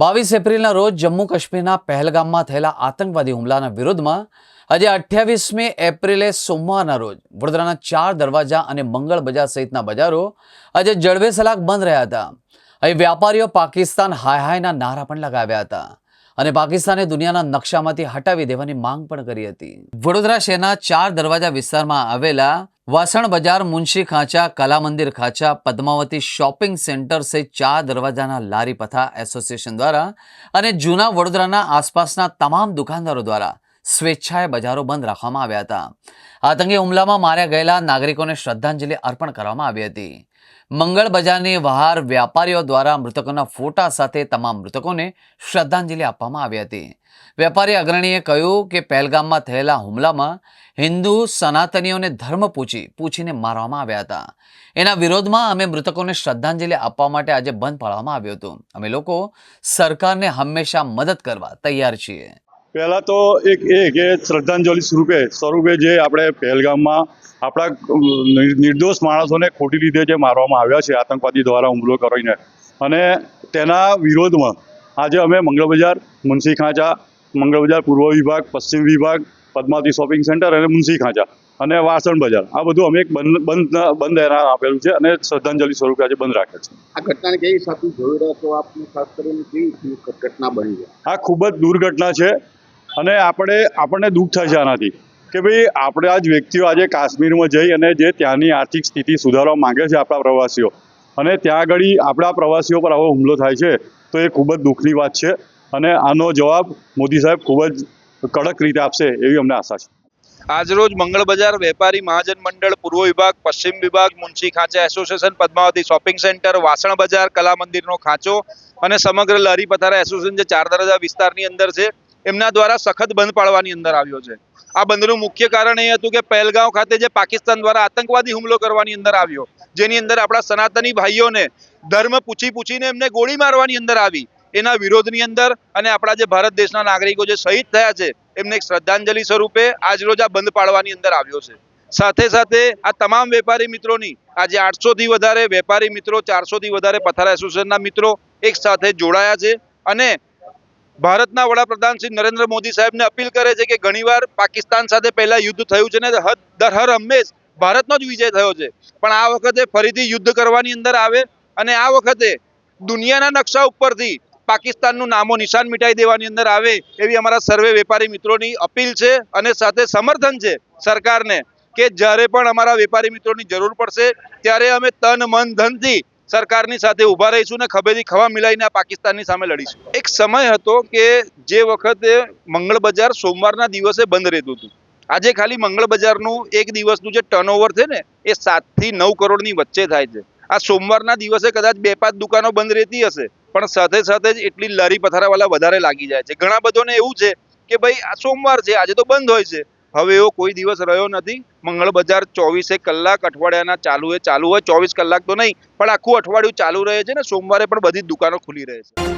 બાવીસ એપ્રિલના રોજ જમ્મુ કાશ્મીરના પહેલગામમાં થયેલા આતંકવાદી હુમલાના વિરોધમાં આજે અઠ્યાવીસમી એપ્રિલે સોમવારના રોજ વડોદરાના ચાર દરવાજા અને મંગળ બજાર સહિતના બજારો આજે જળબેસલાક બંધ રહ્યા હતા. અહીં વ્યાપારીઓ પાકિસ્તાન હાય હાયના નારા પણ લગાવ્યા હતા અને પાકિસ્તાને દુનિયાના નકશામાંથી હટાવી દેવાની માંગ પણ કરી હતી. વડોદરા શહેરના ચાર દરવાજા વિસ્તારમાં આવેલા વાસણ બજાર, મુનશી ખાંચા કલા મંદિર ખાંચા, પદ્માવતી શોપિંગ સેન્ટર સહિત ચાર દરવાજાના લારી પથા એસોસિએશન દ્વારા અને જૂના વડોદરાના આસપાસના તમામ દુકાનદારો દ્વારા સ્વેચ્છાએ બજારો બંધ રાખવામાં આવ્યા હતા. આતંકી હુમલામાં માર્યા ગયેલા નાગરિકોને શ્રદ્ધાંજલિ અર્પણ કરવામાં આવી હતી. મંગળ બજારની બહાર વ્યાપારીઓ દ્વારા મૃતકોના ફોટા સાથે તમામ મૃતકોને શ્રદ્ધાંજલિ આપવામાં આવી હતી. વેપારી અગ્રણીએ કહ્યું કે પહેલગામમાં થયેલા હુમલામાં હિન્દુ સનાતનીઓને ધર્મ પૂછી પૂછીને મારવામાં આવ્યા હતા. એના વિરોધમાં અમે મૃતકોને શ્રદ્ધાંજલિ આપવા માટે આજે બંધ પાડવામાં આવ્યું હતું. અમે લોકો સરકારને હંમેશા મદદ કરવા તૈયાર છીએ. પહેલા તો એક એ કે શ્રદ્ધાંજલિ સ્વરૂપે સ્વરૂપે જે આપણે પહેલગામમાં આપણા નિર્દોષ માણસોને ખોટી રીતે જે મારવામાં આવ્યા છે આતંકવાદી દ્વારા હુમલો કરીને. અને તેના વિરોધમાં આજે અમે મંગળ બજાર મુનશી ખાંચા મંગળ બજાર પૂર્વ વિભાગ પશ્ચિમ વિભાગ પદ્માવતી શોપિંગ સેન્ટર અને મુનશી ખાંચા અને વાસણ બજાર. આ બધું અમે એક બંધ બંધ બંધ એના આપેલું છે અને શ્રદ્ધાંજલિ સ્વરૂપે આજે બંધ રાખે છે. આ ઘટનાને કેવી સાથે જોઈ રહ્યા છો આપને ખાસ કરીને કેવી ઘટના બની આ ખૂબ જ દુર્ઘટના છે. અને આપણે, આપણને દુઃખ થાય છે આનાથી કે ભાઈ આપણે આજ વ્યક્તિઓ આજે કાશ્મીરમાં જઈ અને જે ત્યાંની આર્થિક સ્થિતિ સુધારવા માંગે છે આપણા પ્રવાસીઓ. અને ત્યાં આગળ આપણા પ્રવાસીઓ પર આવો હુમલો થાય છે, તો એ ખૂબ જ દુઃખની વાત છે. અને આનો જવાબ મોદી સાહેબ ખૂબ જ કડક રીતે આપશે એવી અમને આશા છે. આજરોજ મંગળ બજાર વેપારી મહાજન મંડળ, પૂર્વ વિભાગ, પશ્ચિમ વિભાગ, મુનશી ખાંચા એસોસિએશન, પદ્માવતી શોપિંગ સેન્ટર, વાસણ બજાર, કલા મંદિરનો ખાંચો અને સમગ્ર લહરી પથારા એસોસિએશન જે ચાર દરવાજા વિસ્તારની અંદર છે એમના દ્વારા સખત બંધ પાડવાની અંદર આવ્યો છે. આ બંધનું મુખ્ય કારણ એ હતું કે પહેલગાંવ ખાતે જે પાકિસ્તાન દ્વારા આતંકવાદી હુમલો કરવાની અંદર આવ્યો, જેની અંદર આપણા સનાતની ભાઈઓને ધર્મ પૂછી પૂછીને એમને ગોળી મારવાની અંદર આવી. એના વિરોધની અંદર અને આપણા જે ભારત દેશના નાગરિકો જે શહીદ થયા છે, એમને એક શ્રદ્ધાંજલિ સ્વરૂપે આજરોજ આ બંધ પાડવાની અંદર આવ્યો છે. સાથે સાથે આ તમામ વેપારી મિત્રોની આજે આઠસો થી વધારે વેપારી મિત્રો ચારસો થી વધારે પથારા એસોસિએશનના મિત્રો એક સાથે જોડાયા છે અને ભારતના વડાપ્રધાન શ્રી નરેન્દ્ર મોદી સાહેબને અપીલ કરે છે કે ઘણીવાર પાકિસ્તાન સાથે પહેલા યુદ્ધ થયું છે ને દર હર હંમેશ ભારતનો જ વિજય થયો છે. પણ આ વખતે ફરીથી યુદ્ધ કરવાની અંદર આવે અને આ વખતે દુનિયાના નકશા ઉપરથી પાકિસ્તાનનું નામો નિશાન મિટાઈ દેવાની અંદર આવે એવી અમારા સર્વે વેપારી મિત્રોની અપીલ છે અને સાથે સમર્થન છે સરકારને કે જ્યારે પણ અમારા વેપારી મિત્રોની જરૂર પડશે ત્યારે અમે તન મન ધનથી સરકારની સાથે ઊભા રહીશું ને ખભેથી ખભા મિલાઈને પાકિસ્તાનની સામે લડીશું. એક સમય હતો કે જે વખતે મંગળ બજાર સોમવારના દિવસે બંધ રહેતું હતું. આજે ખાલી મંગળ બજારનું એક દિવસનું જે ટર્નઓવર છે ને, એ સાતથી નવ કરોડની વચ્ચે થાય છે. આ સોમવારના દિવસે કદાચ બે પાંચ દુકાનો બંધ રહેતી હશે, પણ સાથે સાથે જ એટલી લારી પથારાવાળા વધારે લાગી જાય છે. ઘણા બધોને એવું છે કે ભાઈ આ સોમવાર છે, આજે તો બંધ હોય છે. હવે એવો કોઈ દિવસ રહ્યો નથી. મંગળ બજાર ચોવીસે કલાક, અઠવાડિયાના ચાલુ એ ચાલુ હોય. ચોવીસ કલાક તો નહીં, પણ આખું અઠવાડિયું ચાલુ રહે છે ને, સોમવારે પણ બધી દુકાનો ખુલી રહે છે.